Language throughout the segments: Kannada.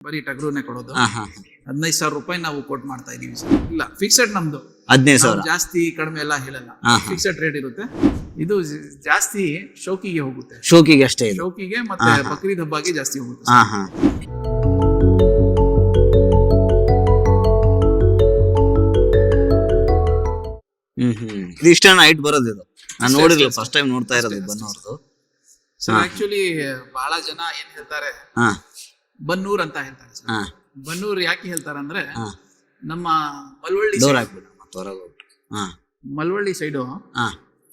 ಬರೀ ಟಗರುನೇ ಕೊಡೋದು. ಹದಿನೈದು ಸಾವಿರ ರೂಪಾಯಿ ನಾವು ಕೋಟ್ ಮಾಡ್ತಾ ಇದೀವಿ ಸರ್. ಇಲ್ಲ ಫಿಕ್ಸೆಡ್ ನಮ್ದು. ಹದಿನೈದು ಸಾವಿರ. ಜಾಸ್ತಿ ಕಡಿಮೆ ಎಲ್ಲ ಹೇಳಲ್ಲ. ಫಿಕ್ಸೆಡ್ ರೇಟ್ ಇರುತ್ತೆ. ಇದು ಜಾಸ್ತಿ ಶೋಕಿಗೆ ಹೋಗುತ್ತೆ. ಶೋಕಿಗೆ ಅಷ್ಟೇ ಶೋಕಿಗೆ ಮತ್ತೆ ಬಕ್ರೀದ್ ಹಬ್ಬಗೆ ಜಾಸ್ತಿ ಹೋಗುತ್ತೆ ಹ್ಮ್ ಹ್ಮ್. ಇದು ಇಷ್ಟೇನ ಹೈಟ್ ಬರೋದು ಇದು. ನಾನು ನೋಡಿರ್ಲಿಲ್ಲ ಫಸ್ಟ್ ಟೈಮ್ ನೋಡ್ತಾ ಇರೋದು ಬನ್ನೋರ್ದು. ಸರ್ ಆಕ್ಚುಲಿ ಬಹಳ ಜನ ಏನ್ ಹೇಳ್ತಾರೆ ಹಾ. ಬನ್ನೂರ್ ಅಂತ ಹೇಳ್ತಾರೆ ಹಾ. ಬನ್ನೂರ್ ಯಾಕೆ ಹೇಳ್ತಾರಂದ್ರೆ ಹಾ. ನಮ್ಮ ಮಲ್ವಳ್ಳಿ ಮಲ್ವಳ್ಳಿ side- ಹಾಕ್ಬಿಡ ಮತ್ತೆ ಹೊರಗೆ ಹೋಗ್ಬಿಟ್ಟು ಹಾ. ಮಲ್ವಳ್ಳಿ ಸೈಡು ಹಾ.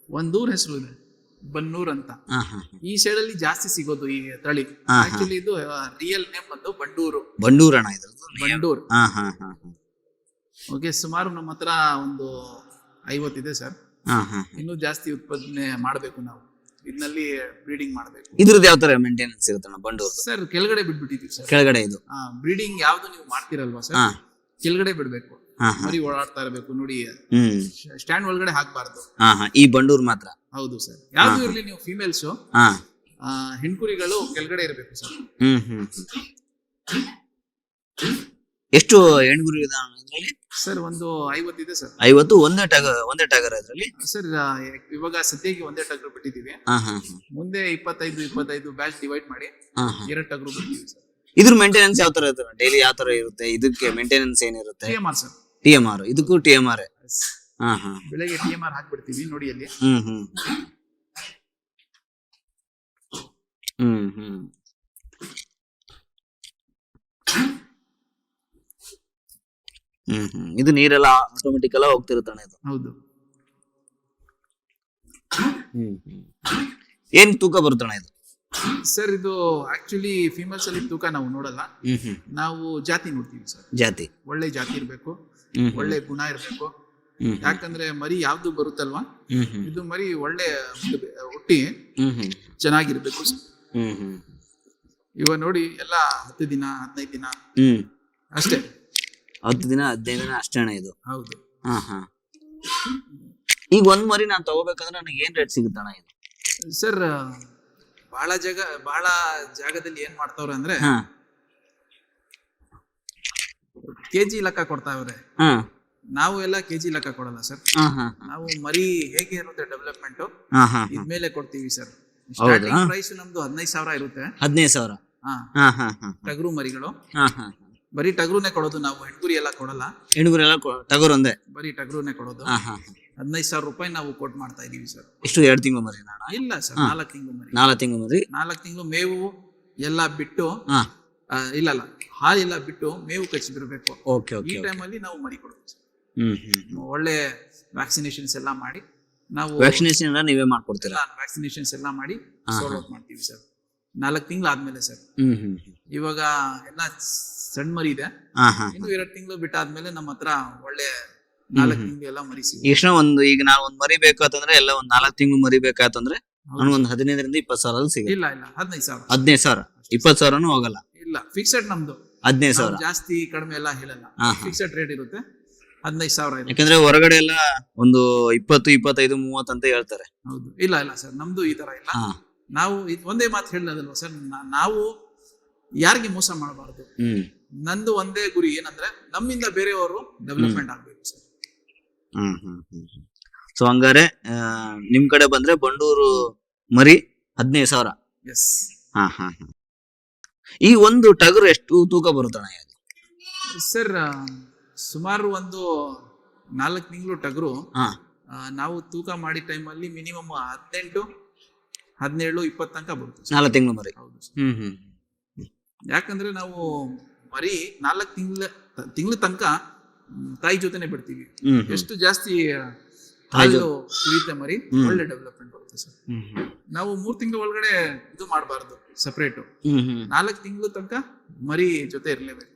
ಒಂದೂರ್ ಹೆಸರು ಇದೆ ಬನ್ನೂರ್ ಅಂತ. ಹಾ ಹಾ ಈ ಸೈಡ್ ಅಲ್ಲಿ ಜಾಸ್ತಿ ಸಿಗೋದು ಈ ತಳಿ. ಹಾ, ಹಾ. ಆಕ್ಚುಲಿ ಇದು ರಿಯಲ್ ನೇಮ್ ಬಂದು ಬಂಡೂರು ಬಂಡೂರಣ ಇದ್ರದ್ದು ಬಂಡೂರ್ ಹಾ ಹಾ ಹಾ ಓಕೆ ಸುಮಾರು ನಮ್ಮ ಹತ್ರ ಒಂದು ಐವತ್ತಿದೆ ಸರ್. ಹಾ ಹಾ. ಇನ್ನೂ ಜಾಸ್ತಿ ಉತ್ಪಾದನೆ ಮಾಡಬೇಕು ನಾವು. ಇದನ್ನಲ್ಲಿ ಬ್ರೀಡಿಂಗ್ ಮಾಡಬೇಕು. ಇದ್ರದ್ದು ಯಾವ ತರ ಮೇಂಟೆನೆನ್ಸ್ ಇರುತ್ತಣ್ಣ ಬಂಡೂರು ಸರ್ ಕೆಳಗಡೆ ಬಿಟ್ಬಿಟ್ಟಿದ್ದೀವಿ ಸರ್ ಕೆಳಗಡೆ ಇದು. ಬ್ರೀಡಿಂಗ್ ಯಾವ್ದು ನೀವು ಮಾಡ್ತಿರಲ್ವಾ ಸರ್ ಹಾ. ಕೆಳಗಡೆ ಬಿಡ್ಬೇಕು. ಹಾ ಹಾ. ಮರಿ ಓಡಾಡ್ತಾ ಇರಬೇಕು ನೋಡಿ. ಹ್ಮ್. ಸ್ಟ್ಯಾಂಡ್ ಒಳಗಡೆ ಹಾಕ್ಬಾರ್ದು. ಹಾ ಹಾ. ಈ ಬಂಡೂರ್ ಮಾತ್ರ? ಹೌದು ಸರ್ ಯಾವ್ದು ಇರ್ಲಿ ನೀವು ಫಿಮೇಲ್ಸ್ ಹಾ. ಹೆಣ್ಕುರಿಗಳು ಕೆಳಗಡೆ ಇರಬೇಕು ಸರ್ ಹ್ಮ್ ಹ್ಮ್. ಎಷ್ಟು ಹೆಣ್ಗುರು ಇದಾವೆ ಇದ್ರಲ್ಲಿ? ಸರ್ ಒಂದು ಐವತ್ತಿದೆ ಸರ್. ಐವತ್ತು ಒಂದೇ ಟಗರ್ ಒಂದೇ ಟಗರ್ ಅದರಲ್ಲಿ? ಸರ್ ಇವಾಗ ಸದ್ಯಕ್ಕೆ ಒಂದೇ ಟಗರ್ ಹಾ ಮುಂದೆ ಇಪ್ಪತ್ತೈದು ಇಪ್ಪತ್ತೈದು ಬ್ಯಾಚ್ ಡಿವೈಡ್ ಮಾಡಿ ಎರಡು ಟಗರು ಬಿಡ್ತೀವಿ ಸರ್. ಇದ್ರ ಮೇಂಟೆನೆನ್ಸ್ ಯಾವ ತರ ಇರುತ್ತೆ? ಡೈಲಿ ಯಾವ ತರ ಇರುತ್ತೆ? ಇದಕ್ಕೆ ಮೇಂಟೆನೆನ್ಸ್ ಏನಿರುತ್ತೆ? T M R sir. TMR ಇದಕ್ಕೂ ಟಿಎಂಆರ್ ಬೆಳಗ್ಗೆ ಟಿ ಎಂ ಆರ್ ಹಾಕ್ಬಿಡ್ತೀವಿ ನೋಡಿ ಅಲ್ಲಿ. ಹ್ಮ್ ಹ್ಮ್. ಹ್ಮ್ ಹ್ಮ್. ಹ್ಮ್ ಹ್ಮ್. ಇದು ನೀರೆಲ್ಲ ಆಟೋಮೆಟಿಕ್ ಎಲ್ಲ ಹೋಗ್ತಿರುತ್ತಾನೆ ಇದು. ಹೌದು. ಏನ್ ತೂಕ ಬರುತ್ತಾನೆ ಇದು? ಸರ್ ಇದು ಆಕ್ಚುಲಿ ಫೀಮೇಲ್ಸ್ ಅಲ್ಲಿ ತೂಕ ನಾವು ನೋಡಲ್ಲ. ನಾವು ಜಾತಿ ನೋಡ್ತೀವಿ ಸರ್. ಜಾತಿ. ಒಳ್ಳೆ ಜಾತಿ ಇರಬೇಕು ಒಳ್ಳೆ ಗುಣ ಇರಬೇಕು. ಯಾಕಂದ್ರೆ ಮರಿ ಯಾವ್ದು ಬರುತ್ತಲ್ವಾ? ಇದು ಮರಿ ಒಳ್ಳೆ ಹುಟ್ಟಿ ಹ್ಮ್ ಹ್ಮ್. ಚೆನ್ನಾಗಿರ್ಬೇಕು ಹ್ಮ್ ಹ್ಮ್. ಇವಾಗ ನೋಡಿ ಎಲ್ಲ ಹತ್ತು ದಿನ ಹದಿನೈದು ದಿನ. ಅಷ್ಟೇ. ಹತ್ತು ದಿನ ಹದಿನೈದು ದಿನ ಅಷ್ಟೇ ಅಣ್ಣ ಇದು. ಹೌದು. ಹಾ ಹಾ. ಈಗ ಒಂದ್ ಮರಿ ನಾನ್ ತಗೋಬೇಕಂದ್ರೆ ನನಗೆ ಏನ್ ರೇಟ್ ಸಿಗುತ್ತಣ್ಣ ಇದು? ಸರ್ ಬಹಳ ಜಾಗ ಬಹಳ ಜಾಗದಲ್ಲಿ ಏನ್ ಮಾಡ್ತಾವ್ರೆ ಅಂದ್ರೆ ಹಾ. ಕೆಜಿ ಲೆಕ್ಕ ಕೊಡ್ತಾವ್ರೆ. ಹಾ. ನಾವು ಎಲ್ಲ ಕೆಜಿ ಲೆಕ್ಕ ಕೊಡಲ್ಲ ಸರ್ ಹಾ ಹಾ ನಾವು ಮರಿ ಹೇಗೆ ಇರುತ್ತೆ ಡೆವಲಪ್ಮೆಂಟ್ ಹಾ ಹಾ ಇದ್ಮೇಲೆ ಕೊಡ್ತೀವಿ ಸರ್ ಹೌದಾ? ಪ್ರೈಸ್ ನಮ್ದು ಹದಿನೈದು ಸಾವಿರ ಇರುತ್ತೆ. ಹದಿನೈದು ಸಾವಿರ? ಹಾ. ಹಾ ಹಾ ಹಾ ಟಗರು ಮರಿಗಳು. ಹಾ ಹಾ. ಬರೀ ಟಗರುನೇ ಕೊಡೋದು ನಾವು ಹೆಣ್ಗುರಿ ಎಲ್ಲ ಕೊಡಲ್ಲ. ಹೆಣ್ಗುರೆಲ್ಲ ಟಗರು ಒಂದೇ ಬರೀ ಟಗರುನೇ ಕೊಡೋದು. ಹದಿನೈದು ಸಾವಿರ ರೂಪಾಯಿ ನಾವು ಕೊಟ್ ಮಾಡ್ತಾ ಇದೀವಿ ಸರ್. ಎಷ್ಟು ಎರಡು ತಿಂಗಳು ಮರಿ ಇಲ್ಲ ಸರ್ ನಾಲ್ಕು ತಿಂಗಳು ಮರಿ. ನಾಲ್ಕು ತಿಂಗಳು ಮರಿ? ನಾಲ್ಕು ತಿಂಗಳು ಮೇವು ಎಲ್ಲ ಬಿಟ್ಟು ಇಲ್ಲ ಆ, ಇಲ್ಲ ಇಲ್ಲ. ಹಾಲೆಲ್ಲ ಬಿಟ್ಟು ಮೇವು ಕಚ್ಚಿ ಬಿಡಬೇಕು ಓಕೆ ಈ ಓಕೆ. ಟೈಮಲ್ಲಿ ನಾವು ಮರಿ ಕೊಡೋದು ಸರ್. ಹ್ಮ್ ಒಳ್ಳೆ ವ್ಯಾಕ್ಸಿನೇಷನ್ಸ್ ಎಲ್ಲ ಮಾಡಿ ನಾವು ವ್ಯಾಕ್ಸಿನೇಷನ್ ಎಲ್ಲ ನೀವೇ ಮಾಡ್ಕೊಡ್ತೀರಾ? ವ್ಯಾಕ್ಸಿನೇಷನ್ಸ್ ಎಲ್ಲ ಮಾಡಿ ಹಾ, ಸೋಲ್ ಔಟ್ ಮಾಡ್ತೀವಿ ಸರ್. ನಾಲ್ಕು ತಿಂಗಳು ಆದ್ಮೇಲೆ ಸರ್. ಹ್ಮ್ ಹ್ಮ್ ಹ್ಮ್. ಇವಾಗ ಎಲ್ಲ ಸಣ್ಣ ಮರಿ ಇದೆ ಇನ್ನು ಎರಡು ತಿಂಗಳು ಬಿಟ್ಟಾದ್ಮೇಲೆ ನಮ್ಮ ಹತ್ರ ಒಳ್ಳೆ ನಾಲ್ಕು ತಿಂಗಳು ಎಲ್ಲ ಮರಿ ಸಿಗುತ್ತೆ ಎಷ್ಟೋ ಒಂದು ಈಗ ನಾವು ಒಂದ್ ಮರಿ ಬೇಕಾತಂದ್ರೆ ಎಲ್ಲ ಒಂದ್ ನಾಲ್ಕು ತಿಂಗಳು ಮರಿ ಬೇಕಾತಂದ್ರೆ. ಒಂದ್ ಹದಿನೈದರಿಂದ ಇಪ್ಪತ್ತು ಸಾವಿರ ಸಿಗುತ್ತೆ. ಇಲ್ಲ ಇಲ್ಲ ಹದಿನೈದು ಸಾವಿರ. ಹದಿನೈದು ಸಾವಿರ. ಇಪ್ಪತ್ತು ಸಾವಿರನೂ ಹೋಗಲ್ಲ. ಇಲ್ಲ ಫಿಕ್ಸೆಡ್ ನಮ್ದು. ಹದಿನೈದು ಸಾವಿರ. ಜಾಸ್ತಿ ಕಡಿಮೆ ಎಲ್ಲ ಹೇಳಲ್ಲ. ಫಿಕ್ಸೆಡ್ ರೇಟ್ ಇರುತ್ತೆ. ಹದಿನೈದು ಸಾವಿರ ಯಾಕಂದ್ರೆ ಹೊರಗಡೆ ಎಲ್ಲ ಒಂದು ಇಪ್ಪತ್ತು ಇಪ್ಪತ್ತೈದು ಮೂವತ್ತು ಅಂತ ಹೇಳ್ತಾರೆ. ಹೌದು. ಇಲ್ಲ ಇಲ್ಲ ಸರ್ ನಮ್ದು ಈ ತರ ಇಲ್ಲ. ನಾವು ಒಂದೇ ಮಾತು ಹೇಳೋದಲ್ವ ಸರ್ ನಾವು ಯಾರಿಗೆ ಮೋಸ ಮಾಡಬಾರ್ದು? ನಂದು ಒಂದೇ ಗುರಿ ಏನಂದ್ರೆ ನಮ್ಮಿಂದ ಬೇರೆಯವರು ಡೆವಲಪ್ಮೆಂಟ್ ಆಗ್ಬೇಕು ಸರ್. ಹ್ಮ್ ಹ್ಮ್ ಹ್ಮ್ ಸೊ ಹಂಗಾರೆ ನಿಮ್ ಕಡೆ ಬಂದ್ರೆ ಬಂಡೂರು ಮರಿ ಹದಿನೈದು ಸಾವಿರ. ಎಸ್ ಹಾ ಹಾ ಹಾ. ಈ ಒಂದು ಟಗರು ಎಷ್ಟು ತೂಕ ಬರುತ್ತಣ್ಣ ಇದು? ಸರ್ ಸುಮಾರು ಒಂದು ನಾಲ್ಕು ತಿಂಗಳು ಟಗರು ಹಾ. ಆ, ನಾವು ತೂಕ ಮಾಡಿದ ಟೈಮಲ್ಲಿ ಮಿನಿಮಮ್ ಹದಿನೆಂಟು ಹದಿನೇಳು ಇಪ್ಪತ್ತು ತನಕ ಬರುತ್ತೆ. ನಾಲ್ಕು ತಿಂಗಳು ಮರಿ. ಹೌದು. ಹ್ಮ್ ಹ್ಮ್. ಯಾಕಂದ್ರೆ ನಾವು ಮರಿ ನಾಲ್ಕು ತಿಂಗಳ ತಿಂಗಳ ತನಕ ತಾಯಿ ಜೊತೆನೆ ಬಿಡ್ತೀವಿ. ಎಷ್ಟು ಜಾಸ್ತಿ ತಾಯಿ ಹಾಲು ಕುಡಿಯುತ್ತೆ ಮರಿ. ಒಳ್ಳೆ ಡೆವಲಪ್ಮೆಂಟ್ ಬರುತ್ತೆ ಸರ್. ನಾವು ಮೂರ್ ತಿಂಗಳ ಒಳಗಡೆ ಇದು ಮಾಡಬಾರ್ದು ಸಪರೇಟ್ ನಾಲ್ಕು ತಿಂಗಳ ತನಕ ಮರಿ ಜೊತೆ ಇರಲೇಬೇಕು.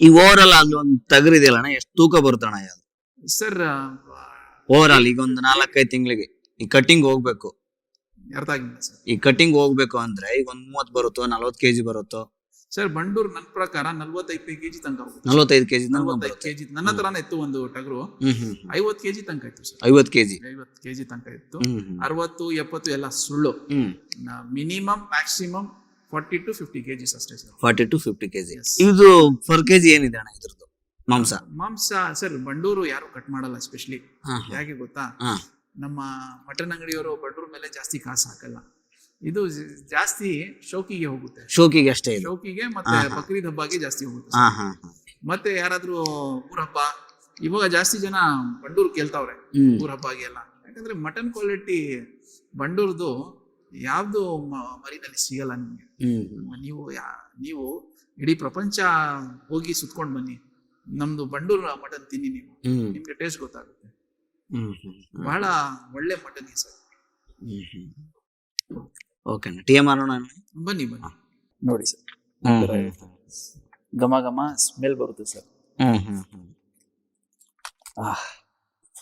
ಈ ಓವರ್ ಆಲ್ ಅಲ್ಲಿ ಒಂದು ತಗರಿದೆಯಲ್ಲ ಅಣ್ಣ ಎಷ್ಟು ತೂಕ ಬರುತ್ತಣ್ಣ ಅದು ಸರ್ ಓವರ್ ಆಲ್ ಈಗ ಒಂದು ನಾಲ್ಕೈದು ತಿಂಗಳಿಗೆ ಈ ಕಟ್ಟಿಂಗ್ ಹೋಗ್ಬೇಕು. ಅರ್ಥ ಆಗಿಲ್ಲ ಸರ್. ಈ ಕಟಿಂಗ್ ಹೋಗ್ಬೇಕು ಅಂದ್ರೆ ಈಗ ಒಂದ್ ಮೂವತ್ ಬರುತ್ತೋ ನಲ್ವತ್ ಕೆಜಿ ಬರುತ್ತೋ ಸರ್ ಬಂಡೂರ್ ನನ್ನ ಪ್ರಕಾರ ನಲ್ವತ್ತೈದು ಕೆಜಿ ತನಕ ಹೋಗುತ್ತೆ. ನಲ್ವತ್ತೈದು ಕೆಜಿ ನಲ್ವತ್ತೈದು ಕೆಜಿ ನನ್ನ ಹತ್ರನೇ ಇತ್ತು ಒಂದು ಟಗರು. ಐವತ್ತು ಕೆಜಿ ತನಕ ಇತ್ತು ಸರ್. ಐವತ್ತು ಕೆಜಿ ಐವತ್ತು ಕೆಜಿ ತನಕ ಇತ್ತು. ಅರವತ್ತು ಎಪ್ಪತ್ತು ಎಲ್ಲ ಸುಳ್ಳು. Minimum maximum forty to fifty KGs ಅಷ್ಟೇ sir. Forty to fifty kg. ಇದು ಫರ್ ಕೆಜಿ ಏನಿದೆ ಅಣ್ಣ ಇದ್ರದ್ದು? ಮಾಂಸ. ಮಾಂಸ ಸರ್ ಬಂಡೂರು ಯಾರು ಕಟ್ ಮಾಡಲ್ಲ ಸ್ಪೆಷಲಿ ಯಾಕೆ ಗೊತ್ತಾ. ನಮ್ಮ ಮಟನ್ ಅಂಗಡಿಯವರು ಬಂಡೂರ್ ಮೇಲೆ ಜಾಸ್ತಿ ಕಾಸು ಹಾಕಲ್ಲ. ಇದು ಜಾಸ್ತಿ ಶೋಕಿಗೆ ಹೋಗುತ್ತೆ. ಶೋಕಿಗೆ ಅಷ್ಟೇ ಇದು. ಶೋಕಿಗೆ ಮತ್ತೆ. ಬಕ್ರೀದ್ ಹಬ್ಬಕ್ಕೆ ಜಾಸ್ತಿ ಹೋಗುತ್ತೆ. ಹಾ ಹಾ ಹಾ. ಮತ್ತೆ ಯಾರಾದ್ರೂ ಊರ ಹಬ್ಬ ಇವಾಗ ಜಾಸ್ತಿ ಜನ ಬಂಡೂರು ಕೇಳ್ತಾವ್ರೆ ಊರ ಹಬ್ಬಗೆ ಎಲ್ಲ. ಯಾಕಂದ್ರೆ ಮಟನ್ ಕ್ವಾಲಿಟಿ ಬಂಡೂರ್ದು ಯಾವ್ದು ಮರಿನಲ್ಲಿ ಸಿಗಲ್ಲ ನಿಮ್ಗೆ. ನೀವು ನೀವು ಇಡೀ ಪ್ರಪಂಚ ಹೋಗಿ ಸುತ್ಕೊಂಡ್ ಬನ್ನಿ. ನಮ್ದು ಬಂಡೂರ್ ಮಟನ್ ತಿನ್ನಿ ನೀವು. ನಿಮ್ಗೆ ಟೇಸ್ಟ್ ಗೊತ್ತಾಗುತ್ತೆ. ಬಹಳ ಒಳ್ಳೆ mutton sir. Hmm hmm. Okay ಅಣ್ಣ. ಟಿ ಎಂ ಆರ್ ಅಣ್ಣ? ಬನ್ನಿ ಬನ್ನಿ. ನೋಡಿ ಸರ್. ಘಮ ಘಮ ಸ್ಮೆಲ್ ಬರುತ್ತೆ ಸರ್. ಹ್ಮ್ ಹ್ಮ್ ಹ್ಮ್. ಆಹ್.